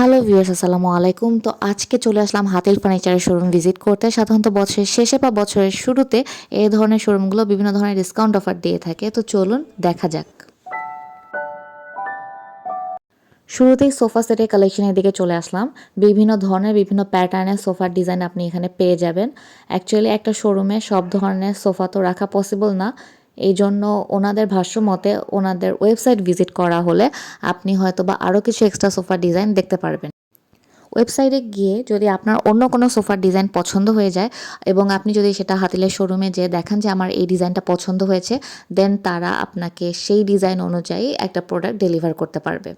Hello viewers আসসালামু আলাইকুম। তো আজকে চলে আসলাম হাতিল ফার্নিচারের শোরুম ভিজিট করতে। সাধারণত বছরের শেষে বা বছরের শুরুতে এই ধরনের শোরুমগুলো বিভিন্ন ধরনের ডিসকাউন্ট অফার দিয়ে থাকে। তো চলুন দেখা যাক। শুরুতেই সোফা সেটের কালেকশনের দিকে চলে আসলাম। বিভিন্ন ধরনের, বিভিন্ন প্যাটার্নের সোফার ডিজাইন আপনি এখানে পেয়ে যাবেন। অ্যাকচুয়ালি একটা শোরুমে সব ধরনের সোফা তো রাখা পসিবল না। এই জন্য ওনাদের ভাষ্য মতে ওনাদের ওয়েবসাইট ভিজিট করা হলে আপনি হয়তো বা আরও কিছু এক্সট্রা সোফার ডিজাইন দেখতে পারবেন। ওয়েবসাইটে গিয়ে যদি আপনার অন্য কোনো সোফার ডিজাইন পছন্দ হয়ে যায় এবং আপনি যদি সেটা হাতিলের শোরুমে যেয়ে দেখান যে আমার এই ডিজাইনটা পছন্দ হয়েছে দেন তারা আপনাকে সেই ডিজাইন অনুযায়ী একটা প্রোডাক্ট ডেলিভার করতে পারবে।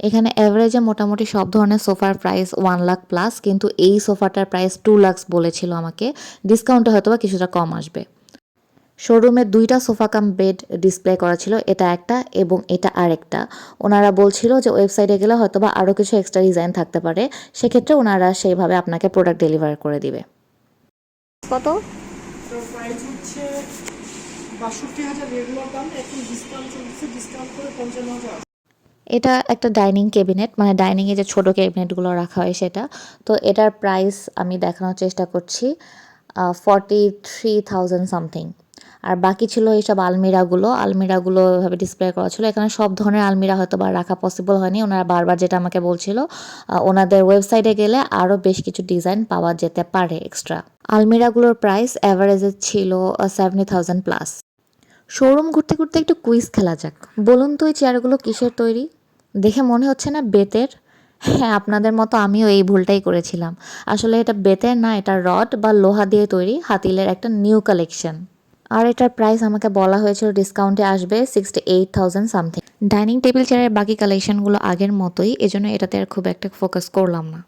এখানে অ্যাভারেজে মোটামুটি সব ধরনের সোফার প্রাইস ওয়ান লাখ প্লাস কিন্তু এই সোফাটার প্রাইস টু লাখস বলেছিল আমাকে ডিসকাউন্টে হয়তো বা কিছুটা কম আসবে। শোরুমে দুইটা সোফা কাম বেড ডিসপ্লে করা ছিল এটা একটা এবং এটা আরেকটা। ওনারা বলছিল যে ওয়েবসাইটে গেলে হয়তো বা আরও কিছু এক্সট্রা ডিজাইন থাকতে পারে সেক্ষেত্রে ওনারা সেইভাবে আপনাকে প্রোডাক্ট ডেলিভার করে দিবে। কত? এটা একটা ডাইনিং ক্যাবিনেট মানে ডাইনিংয়ে যে ছোটো ক্যাবিনেটগুলো রাখা হয় সেটা। তো এটার প্রাইস আমি দেখানোর চেষ্টা করছি ফর্টি থ্রি থাউজেন্ড সামথিং আর বাকি ছিল এইসব আলমিরাগুলো। আলমিরাগুলো এভাবে ডিসপ্লে করা ছিল। এখানে সব ধরনের আলমিরা হয়তো বা রাখা পসিবল হয়নি। ওনারা বারবার যেটা আমাকে বলছিল ওনাদের ওয়েবসাইটে গেলে আরও বেশ কিছু ডিজাইন পাওয়া যেতে পারে এক্সট্রা আলমিরাগুলোর প্রাইস অ্যাভারেজে ছিল সেভেন্টি থাউজেন্ড প্লাস শোরুম ঘুরতে ঘুরতে একটু কুইজ খেলা যাক। বলুন তো এই চেয়ারগুলো কিসের তৈরি? দেখে মনে হচ্ছে না বেতের। হ্যাঁ আপনাদের মতো আমিও এই ভুলটাই করেছিলাম। আসলে এটা বেতের না, এটা রড বা লোহা দিয়ে তৈরি হাতিলের একটা নিউ কালেকশন আর এটার প্রাইস আমাকে বলা হয়েছিল ডিসকাউন্টে আসবে sixty eight thousand something dining table চেয়ারের বাকি কালেকশনগুলো আগের মতোই, এজন্য এটাতে আর খুব একটা ফোকাস করলাম না।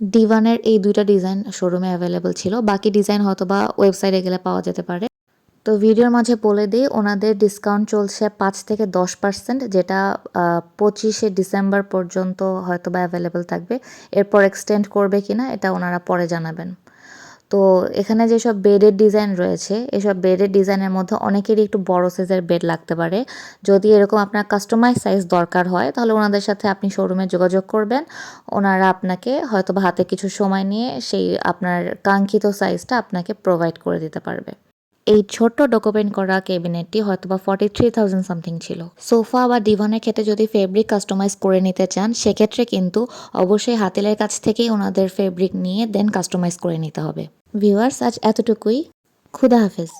ডিভানের এই দুইটা ডিজাইন শোরুমে অ্যাভেলেবল ছিল। বাকি ডিজাইন হয়তো বা ওয়েবসাইটে গেলে পাওয়া যেতে পারে। তো ভিডিওর মাঝে বলে দিই, ওনাদের ডিসকাউন্ট চলছে পাঁচ থেকে দশ পার্সেন্ট যেটা পঁচিশে ডিসেম্বর পর্যন্ত হয়তো বা অ্যাভেলেবেল থাকবে। এরপর এক্সটেন্ড করবে কিনা, এটা ওনারা পরে জানাবেন। তো এখানে যেসব বেডের ডিজাইন রয়েছে, এসব বেডের ডিজাইনের মধ্যে অনেকেরই একটু বড় সাইজের বেড লাগতে পারে। যদি এরকম আপনার কাস্টমাইজ সাইজ দরকার হয়, তাহলে ওনাদের সাথে আপনি শোরুমে যোগাযোগ করবেন। ওনারা আপনাকে হয়তো বা হাতে কিছু সময় নিয়ে সেই আপনার কাঙ্ক্ষিত সাইজটা আপনাকে প্রোভাইড করে দিতে পারবে। এই ছোট্ট ডকুমেন্ট করা ক্যাবিনেটটি হয়তো বা ফর্টি থ্রি থাউজেন্ড সামথিং ছিল। সোফা বা ডিভানের ক্ষেত্রে যদি ফেব্রিক কাস্টমাইজ করে নিতে চান, সেক্ষেত্রে কিন্তু অবশ্যই হাতিলের কাছ থেকেই ওনাদের ফেব্রিক নিয়ে দেন কাস্টমাইজ করে নিতে হবে। ভিউয়ার্স আজ এতটুকুই। খুদা হাফেজ।